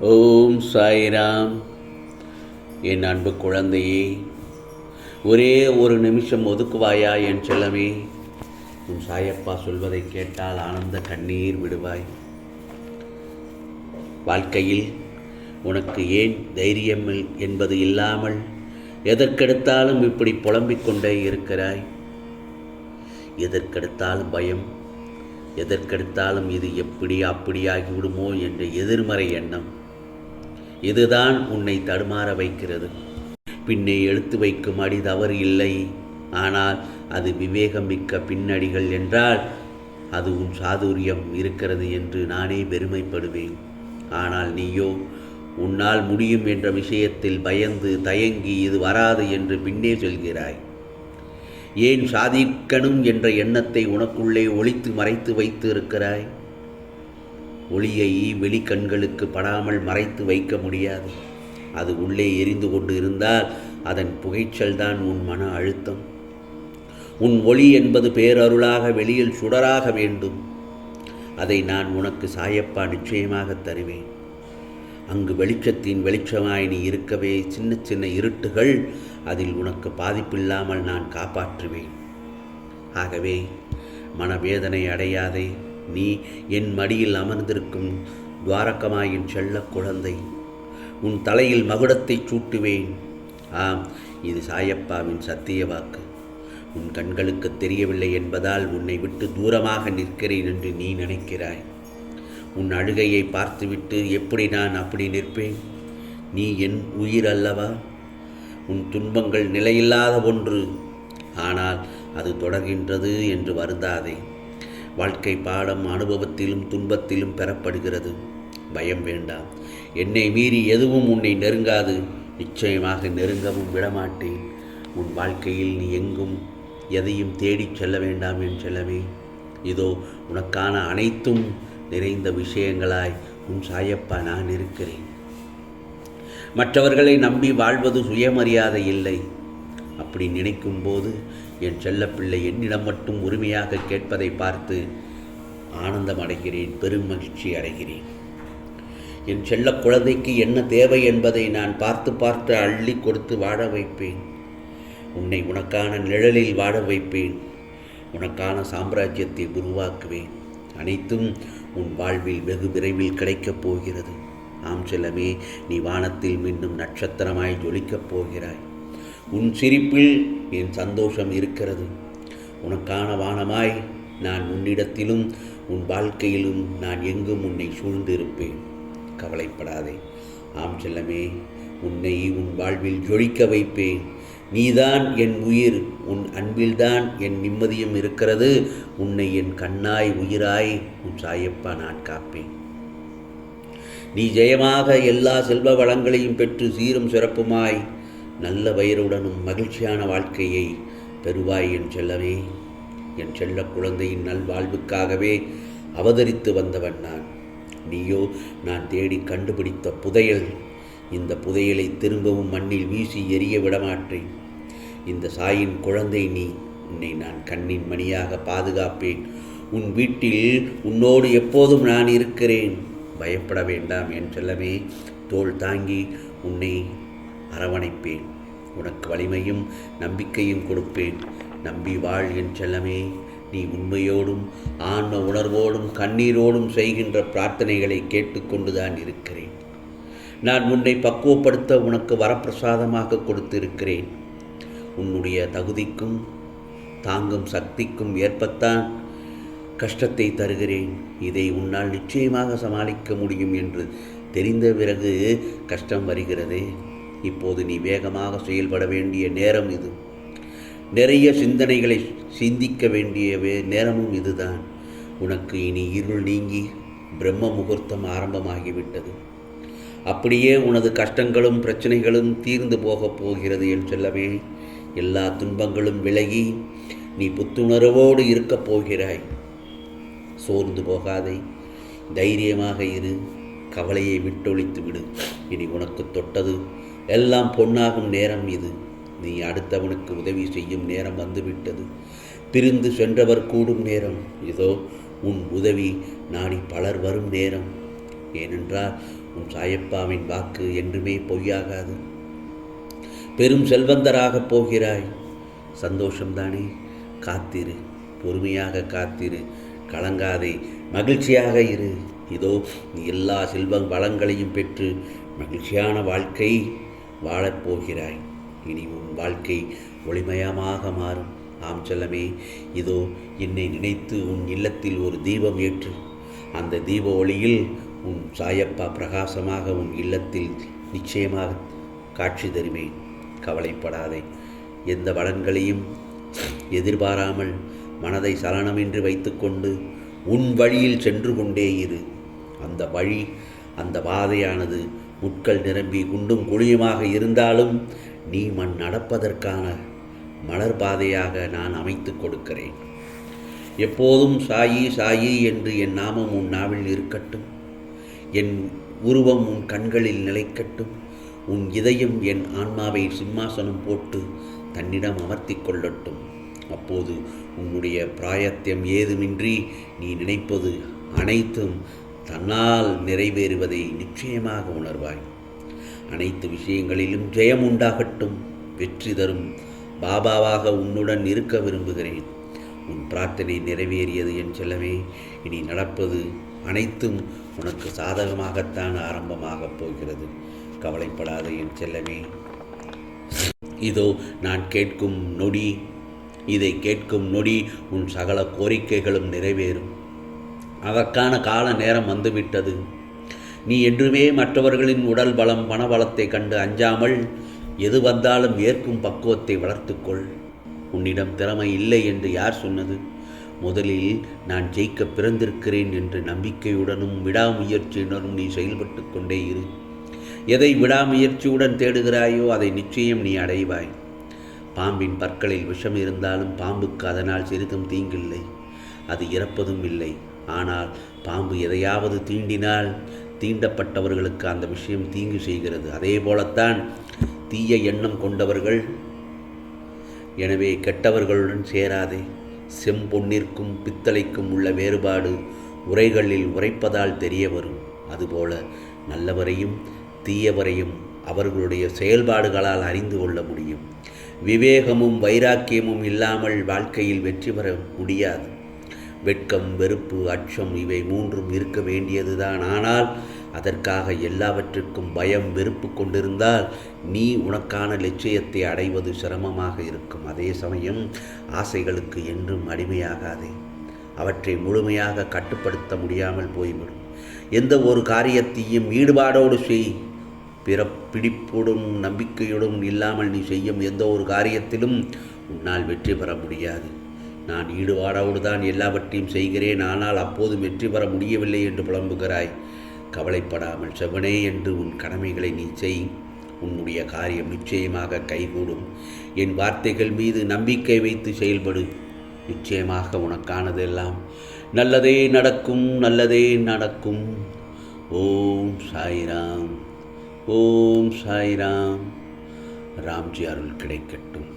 ஓம் சாய்ராம். என் அன்பு குழந்தையே ஒரே ஒரு நிமிஷம் ஒதுக்குவாயா என் செல்லமே? உன் சாயப்பா சொல்வதை கேட்டால் ஆனந்த கண்ணீர் விடுவாய். வாழ்க்கையில் உனக்கு ஏன் தைரியம் என்பது இல்லாமல் எதற்கெடுத்தாலும் இப்படி புலம்பிக் கொண்டே இருக்கிறாய்? எதற்கெடுத்தாலும் பயம் எதற்கெடுத்தாலும் இது எப்படி அப்படியாகிவிடுமோ என்ற எதிர்மறை எண்ணம். இதுதான் உன்னை தடுமாற வைக்கிறது. பின்னே எடுத்து வைக்கும் அடி தவறு இல்லை. ஆனால் அது விவேகம் மிக்க பின்னடிகள் என்றால் அது உன் சாதுரியம் இருக்கிறது என்று நானே பெருமைப்படுவேன் ஆனால் நீயோ உன்னால் முடியும் என்ற விஷயத்தில் பயந்து தயங்கி இது வராது என்று பின்னே சொல்கிறாய். ஏன் சாதிக்கணும் என்ற எண்ணத்தை உனக்குள்ளே ஒழித்து மறைத்து வைத்து இருக்கிறாய்? ஒளியை வெளிக்கண்களுக்கு படாமல் மறைத்து வைக்க முடியாது. அது உள்ளே எரிந்து கொண்டு இருந்தால் அதன் புகைச்சல் தான் உன் மன அழுத்தம். உன் ஒளி என்பது பேரருளாக வெளியில் சுடராக வேண்டும். அதை நான் உனக்கு சாயப்பா நிச்சயமாக தருவேன். அங்கு வெளிச்சத்தின் வெளிச்சமாய் நீ இருக்கவே சின்ன சின்ன இருட்டுகள் அதில் உனக்கு பாதிப்பில்லாமல் நான் காப்பாற்றுவேன். ஆகவே மனவேதனை அடையாதே. நீ என் மடியில் அமர்ந்திருக்கும் துவாரகமாயின் செல்ல குழந்தை. உன் தலையில் மகுடத்தை சூட்டுவேன். ஆம் இது சாயப்பாவின் சத்திய வாக்கு. உன் கண்களுக்கு தெரியவில்லை என்பதால் உன்னை விட்டு தூரமாக நிற்கிறேன் என்று நீ நினைக்கிறாய். உன் அழுகையை பார்த்துவிட்டு எப்படி நான் அப்படி நிற்பேன்? நீ என் உயிர் அல்லவா? உன் துன்பங்கள் நிலையில்லாத ஒன்று. ஆனால் அது தொடர்கின்றது என்று வருந்தாதே. வாழ்க்கை பாடம் அனுபவத்திலும் துன்பத்திலும் பெறப்படுகிறது. பயம் வேண்டாம். என்னை மீறி எதுவும் உன்னை நெருங்காது. நிச்சயமாக நெருங்கவும் விடமாட்டேன். உன் வாழ்க்கையில் நீ எங்கும் எதையும் தேடிச் செல்ல வேண்டாம் என் செல்லவே இதோ உனக்கான அனைத்தும் நிறைந்த விஷயங்களாய் உன் சாயப்பா நான் இருக்கிறேன். மற்றவர்களை நம்பி வாழ்வது சுயமரியாதை இல்லை. அப்படி நினைக்கும் போது என் செல்லப்பிள்ளை என்னிடம் மட்டும் உரிமையாக கேட்பதை பார்த்து ஆனந்தம் அடைகிறேன் பெரும் மகிழ்ச்சி அடைகிறேன். என் செல்ல குழந்தைக்கு என்ன தேவை என்பதை நான் பார்த்து பார்த்து அள்ளி கொடுத்து வாழ வைப்பேன். உன்னை உனக்கான நிழலில் வாழ வைப்பேன். உனக்கான சாம்ராஜ்யத்தை உருவாக்குவேன். அனைத்தும் உன் வாழ்வில் வெகு விரைவில் கிடைக்கப் போகிறது. ஆம் செல்லமே நீ வானத்தில் மீண்டும் நட்சத்திரமாய் ஜொலிக்கப் போகிறாய். உன் சிரிப்பில் என் சந்தோஷம் இருக்கிறது. உனக்கான வானமாய் நான் உன்னிடத்திலும் உன் வாழ்க்கையிலும் நான் எங்கும் உன்னை சூழ்ந்திருப்பேன். கவலைப்படாதே. ஆம் செல்லமே உன்னை உன் வாழ்வில் ஜொலிக்க வைப்பேன். நீதான் என் உயிர் உன் அன்பில்தான் என் நிம்மதியும் இருக்கிறது. உன்னை என் கண்ணாய் உயிராய் உன் சாயப்பா நான் காப்பேன். நீ ஜெயமாக எல்லா செல்வ வளங்களையும் பெற்று சீரும் சிறப்புமாய் நல்ல வயிறுடனும் மகிழ்ச்சியான வாழ்க்கையை பெறுவாய் என் செல்லவே என் செல்ல குழந்தையின் நல்வாழ்வுக்காகவே அவதரித்து வந்தவன் நான். நீயோ நான் தேடி கண்டுபிடித்த புதையல். இந்த புதையலை திரும்பவும் மண்ணில் வீசி எரிய விடமாட்டேன். இந்த சாயின் குழந்தை நீ உன்னை நான் கண்ணின் மணியாக பாதுகாப்பேன். உன் வீட்டில் உன்னோடு எப்போதும் நான் இருக்கிறேன். பயப்பட வேண்டாம் என் செல்லமே. தோள் தாங்கி உன்னை அரவணைப்பேன். உனக்கு வலிமையும் நம்பிக்கையும் கொடுப்பேன். நம்பி வாழ் என் செல்லமே நீ உண்மையோடும் ஆன்ம உணர்வோடும் கண்ணீரோடும் செய்கின்ற பிரார்த்தனைகளை கேட்டுக்கொண்டுதான் இருக்கிறேன். நான் உன்னை பக்குவப்படுத்த உனக்கு வரப்பிரசாதமாக கொடுத்திருக்கிறேன். உன்னுடைய தகுதிக்கும் தாங்கும் சக்திக்கும் ஏற்பத்தான் கஷ்டத்தை தருகிறேன். இதை உன்னால் நிச்சயமாக சமாளிக்க முடியும் என்று தெரிந்த பிறகு கஷ்டம் வருகிறதே. இப்போது நீ வேகமாக செயல்பட வேண்டிய நேரம் இது. நிறைய சிந்தனைகளை சிந்திக்க வேண்டிய வே- நேரமும் இதுதான். உனக்கு இனி இருள் நீங்கி பிரம்ம முகூர்த்தம் ஆரம்பமாகிவிட்டது. அப்படியே உனது கஷ்டங்களும் பிரச்சனைகளும் தீர்ந்து போகப் போகிறது என் செல்லமே. எல்லா துன்பங்களும் விலகி நீ புத்துணர்வோடு இருக்கப் போகிறாய். சோர்ந்து போகாதே. தைரியமாக இரு. கவலையை விட்டொழித்து விடு. இனி உனக்கு தொட்டது எல்லாம் பொன்னாகும் நேரம் இது. நீ அடுத்தவனுக்கு உதவி செய்யும் நேரம் வந்துவிட்டது. பிரிந்து சென்றவர் கூடும் நேரம். இதோ உன் உதவி நாடி பலர் வரும் நேரம். ஏனென்றால் உன் சாயப்பாவின் வாக்கு என்றுமே பொய்யாகாது. பெரும் செல்வந்தராகப் போகிறாய். சந்தோஷம்தானே? காத்திரு. பொறுமையாக காத்திரு. கலங்காதே. மகிழ்ச்சியாக இரு. இதோ நீ எல்லா செல்வ வளங்களையும் பெற்று மகிழ்ச்சியான வாழ்க்கை வாழப்போகிறாய். இனி உன் வாழ்க்கை ஒளிமயமாக மாறும். ஆம் செல்லமே இதோ என்னை நினைத்து உன் இல்லத்தில் ஒரு தீபம் ஏற்று அந்த தீப ஒளியில் உன் சாயப்பா பிரகாசமாக உன் இல்லத்தில் நிச்சயமாக காட்சி தருவேன். கவலைப்படாதே எந்த வளன்களையும் எதிர்பாராமல் மனதை சலனமின்றி வைத்துக்கொண்டு உன் வழியில் சென்று கொண்டே இரு. அந்த வழி அந்த பாதையானது முட்கள் நிரம்பி குண்டும் குழியுமாக இருந்தாலும் நீ மண் நடப்பதற்கான மலர் பாதையாக நான் அமைத்து கொடுக்கிறேன். எப்போதும் சாயி சாயி என்று என் நாமம் உன் நாவில் இருக்கட்டும். என் உருவம் உன் கண்களில் நிலைக்கட்டும். உன் இதயம் என் ஆன்மாவை சிம்மாசனம் போட்டு தன்னிடம் அமர்த்தி கொள்ளட்டும். அப்போது உன்னுடைய பிராயத்தியம் ஏதுமின்றி நீ நினைப்பது அனைத்தும் தன்னால் நிறைவேறுவதை நிச்சயமாக உணர்வாய். அனைத்து விஷயங்களிலும் ஜெயம் உண்டாகட்டும். வெற்றி தரும் பாபாவாக உன்னுடன் இருக்க விரும்புகிறேன். உன் பிரார்த்தனை நிறைவேறியது என் செல்லமே. இனி நடப்பது அனைத்தும் உனக்கு சாதகமாகத்தான் ஆரம்பமாகப் போகிறது. கவலைப்படாத என் செல்லமே. இதோ நான் கேட்கும் நொடி. இதை கேட்கும் நொடி உன் சகல கோரிக்கைகளும் நிறைவேறும். அதற்கான கால நேரம் வந்துவிட்டது. நீ என்றுமே மற்றவர்களின் உடல் பலம் பணபலத்தை கண்டு அஞ்சாமல் எது வந்தாலும் ஏற்கும் பக்குவத்தை வளர்த்துக்கொள். உன்னிடம் திறமை இல்லை என்று யார் சொன்னது? முதலில் நான் ஜெயிக்க பிறந்திருக்கிறேன் என்று நம்பிக்கையுடனும் விடாமுயற்சியுடனும் நீ செயல்பட்டு கொண்டே இரு. எதை விடாமுயற்சியுடன் தேடுகிறாயோ அதை நிச்சயம் நீ அடைவாய். பாம்பின் பற்களில் விஷம் இருந்தாலும் பாம்புக்கு அதனால் சிறிதும் தீங்கில்லை. அது இறப்பதும் இல்லை. ஆனால் பாம்பு எதையாவது தீண்டினால் தீண்டப்பட்டவர்களுக்கு அந்த விஷயம் தீங்கு செய்கிறது. அதே போலத்தான் தீய எண்ணம் கொண்டவர்கள் எனவே கெட்டவர்களுடன் சேராதே. செம்பொன்னிற்கும் பித்தளைக்கும் உள்ள வேறுபாடு உரைகளில் உரைப்பதால் தெரிய வரும். அதுபோல நல்லவரையும் தீயவரையும் அவர்களுடைய செயல்பாடுகளால் அறிந்து கொள்ள முடியும். விவேகமும் வைராக்கியமும் இல்லாமல் வாழ்க்கையில் வெற்றி பெற முடியாது. வெட்கம் வெறுப்பு அச்சம் இவை மூன்றும் இருக்க வேண்டியதுதான். ஆனால் அதற்காக எல்லாவற்றிற்கும் பயம் வெறுப்பு கொண்டிருந்தால் நீ உனக்கான லட்சியத்தை அடைவது சிரமமாக இருக்கும். அதே சமயம் ஆசைகளுக்கு என்றும் அடிமையாகாதே. அவற்றை முழுமையாக கட்டுப்படுத்த முடியாமல் போய்விடும். எந்த ஒரு காரியத்தையும் ஈடுபாடோடு செய். பிற பிடிப்போடும் நம்பிக்கையோடும் இல்லாமல் நீ செய்யும் எந்த ஒரு காரியத்திலும் உன்னால் வெற்றி பெற முடியாது. நான் ஈடுபாடோடு தான் எல்லாவற்றையும் செய்கிறேன் ஆனால் அப்போதும் வெற்றி பெற முடியவில்லை என்று புலம்புகிறாய். கவலைப்படாமல் செவனே என்று உன் கடமைகளை நீ செய். உன்னுடைய காரியம் நிச்சயமாக கைகூடும். என் வார்த்தைகள் மீது நம்பிக்கை வைத்து செயல்படு. நிச்சயமாக உனக்கானதெல்லாம் நல்லதே நடக்கும் நல்லதே நடக்கும். ஓம் சாய்ராம் ஓம் சாய்ராம். ராம்ஜி அருள் கிடைக்கட்டும்.